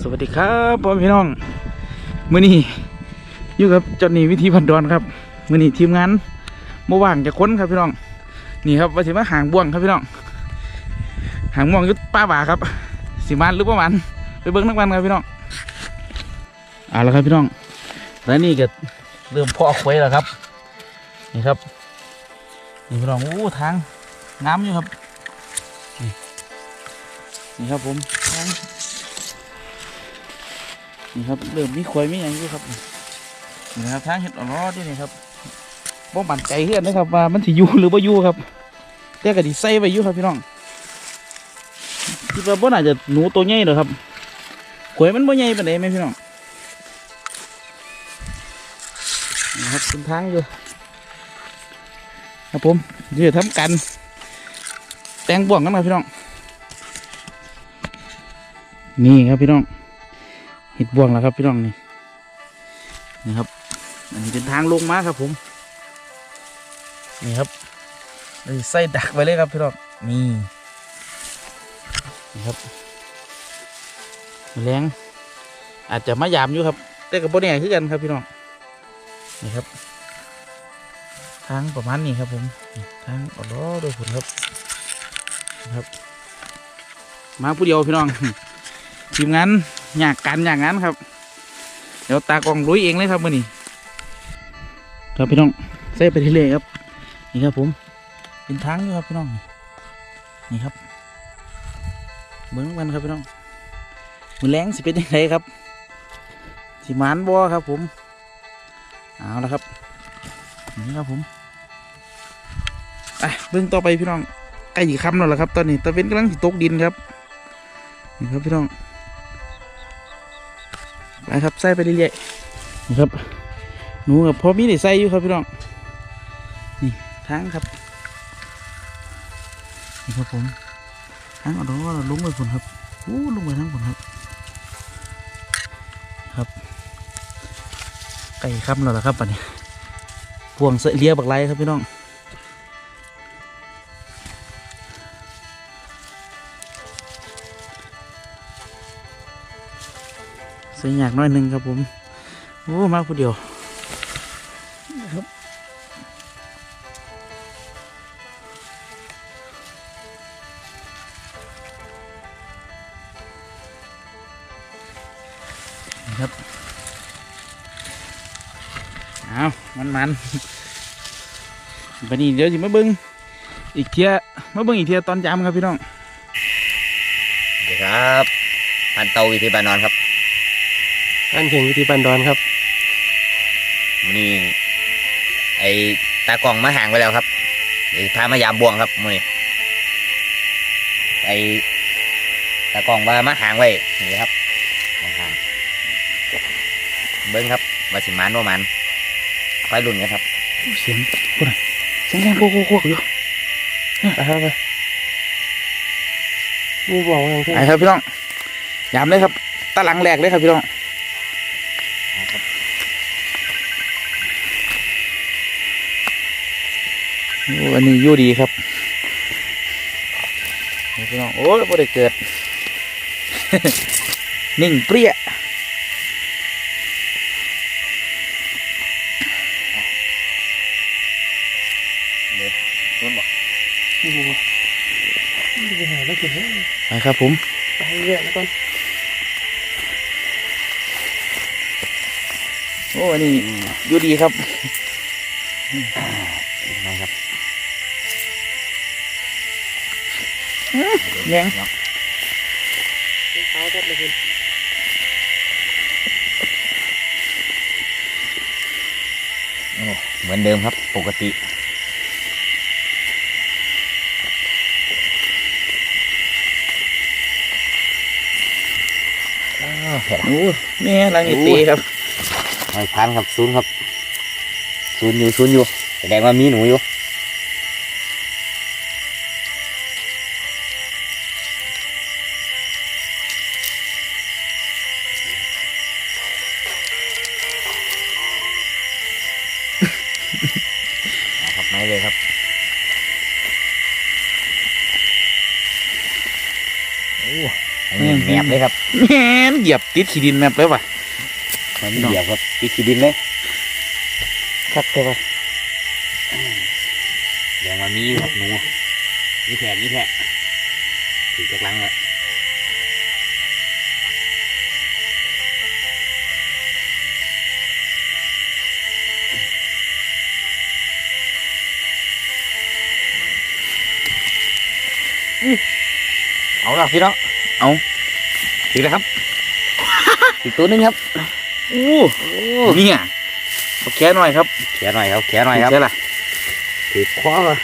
สวัสดีครับพ่อพี่น้องมื้อนี้อยู่กับเจอนนี่วิธีพันดอนครับมื้อนี้ทีมงานบ่อว่างจะค้นครับพี่น้อง นี่ครับว่าสิมาหางบ่วงครับพี่น้อง หางบ่วงยุดป้าบ่าครับ สิมันหรือประมันไปเบิ่งนักวันครับพี่น้องเอาละครับพี่น้อง แล้วนี่ก็เริ่มพาะไว้แล้วครับ นี่ครับนี่พี่น้องโอ้ทางงามอยู่ครับนี่นี่ครับผมทาง นี่ครับเริ่มมีควายมีอย่างอยู่ครับนี่นะครับทางเห็ดอ่อนรอดด้วยนี่ครับบ่มั่นใจเฮือนนะครับว่ามันสิอยู่หรือบ่อยู่ครับแต่ก็ดิใส่ไว้อยู่ครับพี่น้องคิดว่าบ่น่าจะหนูตัวใหญ่หรอครับควายมันบ่ใหญ่ปานใดแม่พี่น้องนี่ครับเป็นทางอยู่ครับผมเดี๋ยวทำกัน แตงบ่วงกันครับพี่น้อง นี่ครับพี่น้อง ห็ดบ่วงแล้วครับพี่น้องนี่นี่ครับ อันนี้เป็นทางลงมาครับผม นี่ครับใส่ดักไว้เลยครับพี่น้องนี่นี่ครับแรงอาจจะมายามอยู่ครับแต่กับโบแน่คือกันครับพี่น้องนี่ครับ ทางประมาณนี้ครับผมทางออล้อโดยผลครับนะครับ มาผู้เดียวพี่น้องทีมงาน อยากกันอย่างนั้นครับ เดี๋ยวตากองลุยเองเลยครับมื่อนี้ครับพี่น้องใส่ไปเรื่อยครับ นี่ครับผม เป็นทางอยู่ครับพี่น้อง นี่ครับ เบิ้งมันครับพี่น้องมือแรงสิเป็นยังไงครับ สิมานบอครับผม เอาละครับ นี่ครับผมอะเบิ้งต่อไปพี่น้องใกล้คำแล้วล่ะครับ ตอนนี้ตะเวนกำลังสิตกดินครับ นี่ครับพี่น้อง ไปครับใส่ไปเรื่อยๆนี่ครับ หนูกับพ่อมีได้ใส่อยู่ครับพี่น้อง นี่ทางครับ นี่ครับผมทางเอาดอกเราลงไปผลครับอู้ลงไปทางผลครับ ครับ ไก่ค่ำแล้วล่ะครับปันนี้พวงเสเลียบักไรครับพี่น้อง เสียอยากน้อยหนึ่งครับผมโอ้มาผู้เดียวครับนี่ครับเอามันมันบันนี้เดี๋ยวสิมาเบิ้งอีกเทียมาเบิ้งอีกเทียตอนจำครับพี่น้องสวัสดีครับพันเตาวิธีบานนอนครับ อันเข่งวิธีบันดอนครับมื้อนี้ไอตากล่องมาห่างไปแล้วครับเดี๋ยวพามายามบวงครับมื้อนี้ไอตากล่องว่ามาห่างไว้นี่ครับมาห่างเบิ้งครับว่าสิมันว่ามันคอยลุ้นกันครับเสียงพูดหน่อยเสียงแรงโคกโคกอยู่ไปครับไปมีบอกว่าอย่างเช่นไปครับพี่น้องยามเลยครับตะหลังแหลกเลยครับพี่น้อง อ้อันนี้อยู่ดีครับนี่พี่น้องโอ้ยบ่ได้เกิด นิ่งเปรี้ยลุ้นบอกโอ้โหนี่ไปหาแล้วเกิดไปครับผม ไปเรื่อยแล้วก่อนโอ้อันนี้อยู่ดีครับนะครับ แยงเท้าทับเลยคุณโอ้เหมือนเดิมครับปกติอ้าวเห็นละโอ้แม่หลังนี่ตีครับไม่พันครับ ศูนย์ครับ ศูนย์อยู่ศูนย์อยู่ แสดงว่ามีหนูอยู่ อ้อันนี้แหนบเลยครับแม่นเหยียบติดขี้ดินแมบเลยว่ะมันเหยียบครับติดขี้ดินเลยคักเลยว่ะเดี๋ยวมามีอยู่ครับหนูนี่แผลนี่แผลถือจากหลังเลย เอาละพี่น้องเอาถือแล้วครับ อีกตัวหนึงครับโอ้เนี่ยเอาแค่หน่อยครับแขนหน่อยครับแขนหน่อยครับแค่ละถือคว้ามา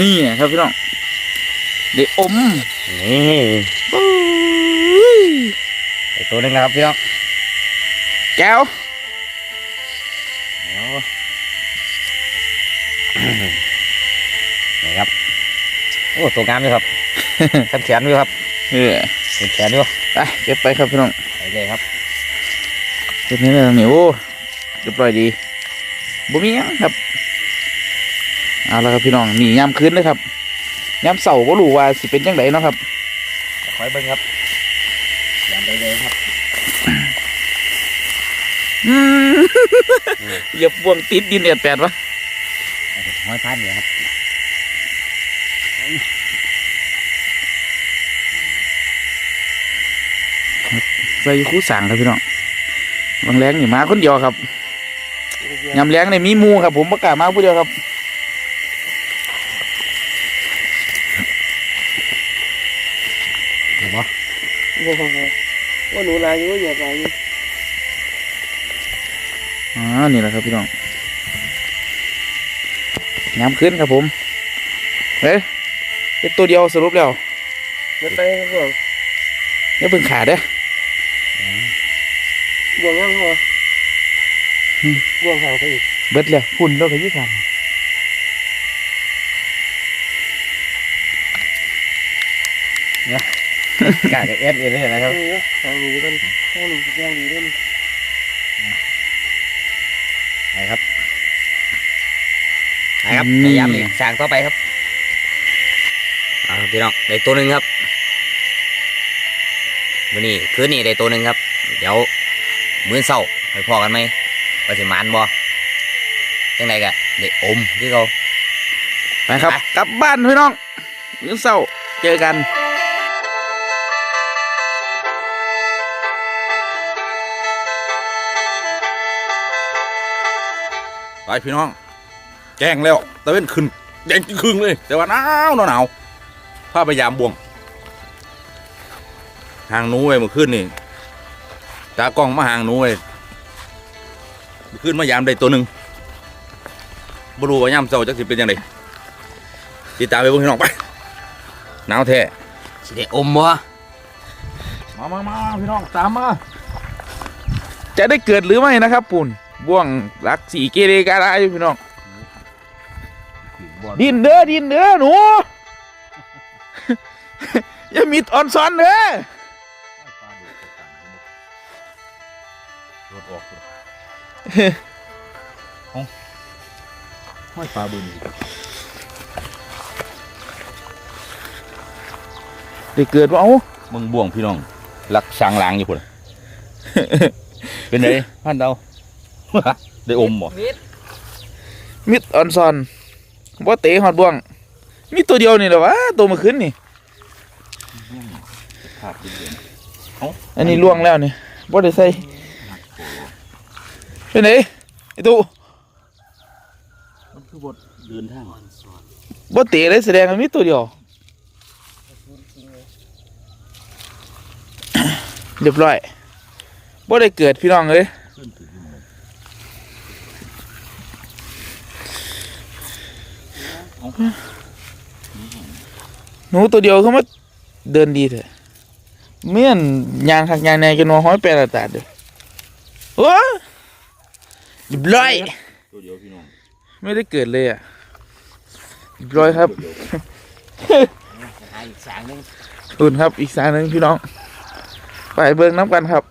นี่ครับพี่น้องเดี๋ยวอมนี่ปุ้ยอีกตัวหนึงนะครับพี่น้องแก้ว โอ้ตัวงามอยู่ครับ แขนแขนอยู่ครับเออแขนแขนอยู่ไปเก็บไปครับพี่น้องไปเลยครับเก็บนี้เลยนี่โอ้เรียบร้อยดีบ่มีหยังครับเอาละครับพี่น้องนี่ยามคืนนะครับยามเสาร์ก็รู้ว่าสิเป็นยังไงเนาะครับคอยเบิ้งครับยามไปเลยครับอืมอย่าบ่วงติดดินเอ็ดแปดวะห้อยพันเลยครับ ใส่คู่สั่งครับพี่น้องบางแรงนี่มาคนเดียวครับยำแรงนี่มีหมูครับ ผมประกล้าศมาผู้เดียวครับเห็นปะโอ้โหว่าหนูลายอยู่เหยียบลายอยู่อ๋อนี่แหละครับพี่น้องยำขึ้นครับผมเฮ้ยเป็นตัวเดียวสรุปแล้วเดินไปบ่วงอย่าเพิ่งขาดเด้อ บ่วงยังบ่บ่วงห่างไปอีกเบิดแล้วพุ่นเราไปยี่สามกากับเอสเอเลยนะครับเออห่างนี้กันห่างนี้ย่างดีด้วยนี่ไปครับไปครับพยายามนี่สร้างต่อไปครับเอาครับพี่น้องได้ตัวหนึ่งครับ วันนี้คืนนี้ได้ตัวหนึ่งครับ เดี๋ยวมื้อเช้าไปพอกันไหมว่าสิหมานบ่จังไดกะได้อมคือเขาไปครับไปกลับบ้านพี่น้องมื้อเศร้าเจอกันไปพี่น้อง แจ้งแล้วตะเว้นขึ้นแดงครึ่งเลย แต่ว่าหนาวหนาวหนาวพาไปยามบวง หางหนูไว้เมื่อคืนนี่ตากล้องมาหางหนูไว้เมื่อคืนมายามได้ตัวหนึ่งบรูว่ายามเจ้าจักสิเป็นยังไงติดตามไปเบิ่งพี่น้องไปหนาวแท้สิได้อมบ่มามามาพี่น้องตามมา จะได้เกิดหรือไม่นะครับปุ่นบ่วงรักสีเกเรกาลาอยู่พี่น้อง ดินเด้อดินเด้อหนู อย่ามิดออนซอนเด้อ รถออกห้อยปลาบึนได้เกิดว่าเอามึงบ่วงพี่น้องลักสางลางอยู่พุ่นเป็นไงพันเดาได้อมบ่มิดออนซอนบ่เตะหอดบ่วง มีตัวเดียวนี่แหละวะตัวมาขึ้นนี่ภาพเด่น อันนี้ล่วงแล้วนี่บ่ได้ใส่เป็นไงไอ้ตู้ๆมันคือบทเดินทางบ่เตะเลยแสดงว่ามีตัวเดียวเรียบร้อยบ่ได้เกิดพี่น้องเอ้ยขึ้นถึงอยู่หมดหนูตัวเดียวเขามาเดินดีเถอะ เมียนยางหักยางแหนจนว่าห้อยแปลตาดเด้อโอ้เรียบร้อยตัวเดียวพี่น้องไม่ได้เกิดเลยอะเรียบร้อยครับตัวเดียวหาอีกสางหนึงตุนครับอีกสายหนึ่งพี่น้อง ไปเบิ่งน้ำกันครับ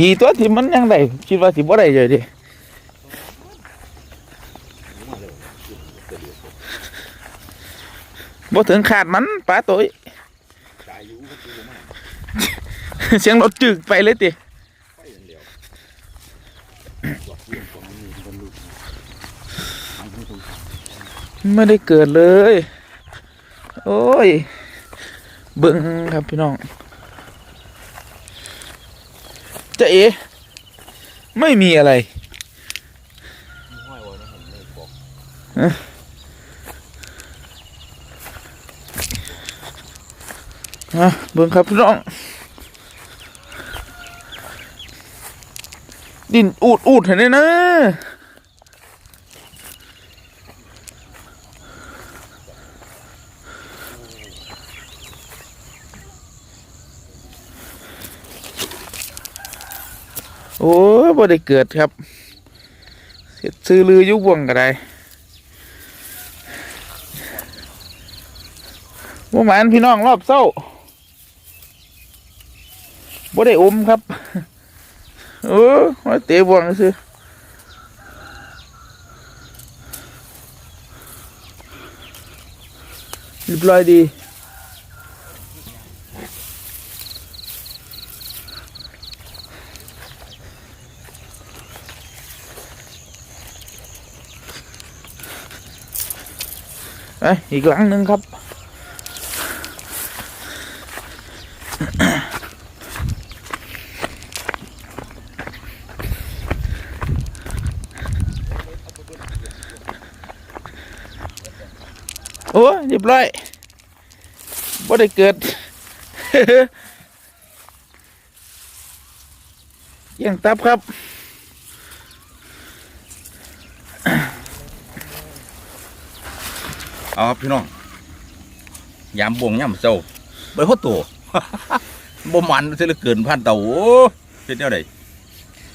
ดีตัวที่มันยังได้คิดว่าสิบ่ได้เลยดิบ่ถึงขาดมันป้าตัวเสียงรถจึกไปเลยติไม่ได้เกิดเลย โอ้ย เบิ่งครับพี่น้อง จะเอ ไม่มีอะไรฮะอะเบิ่งครับพี่น้อง ดินอูดอูดเห็นไหมนะ โอ้บ่ได้เกิดครับเฮ็ดซื้อลือยุบวงก็ได้บ่หมานพี่น้องรอบเศร้าบ่ได้อมครับเออมาเตะบอลซื้อเรียบร้อยดี ไปอีกหลังหนึ่งครับ โอ้เรียบร้อยบ่ได้เกิดเยี่ยงตับครับ เอาครับพี่น้องยามบวงยามเจ้าไปโคตรโตบ่มันเสียเหลือเกินพันเต่าโอ้เฮ็ดแนวใด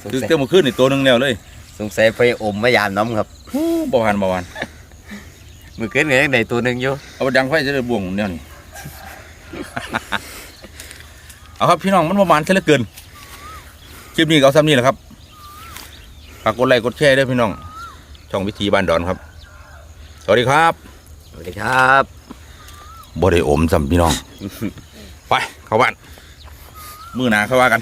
สงตึกสัยเต้ามาขึ้นในตัวหนึงแล้วเลย สงสัยไปอมมายามน้ำครับโอ้บ่หันบ่หันมือเกินเงินได้ตัวหนึ่งอยู่เอาไปดังไฟจะได้บวงแนวนี้เอาครับพี่น้องมันประมาณเสียเหลือเกินคลิปนี้ก็เอาซ้ำนี่แหละครับฝากกดไลค์กดแชร์ด้วยพี่น้อง ช่องวิธีบ้านดอนครับ สวัสดีครับ สวัสดีครับบ่ได้อมซ้ำพี่น้อง ไปเข้าบ้าน มือหนาเข้าว่ากัน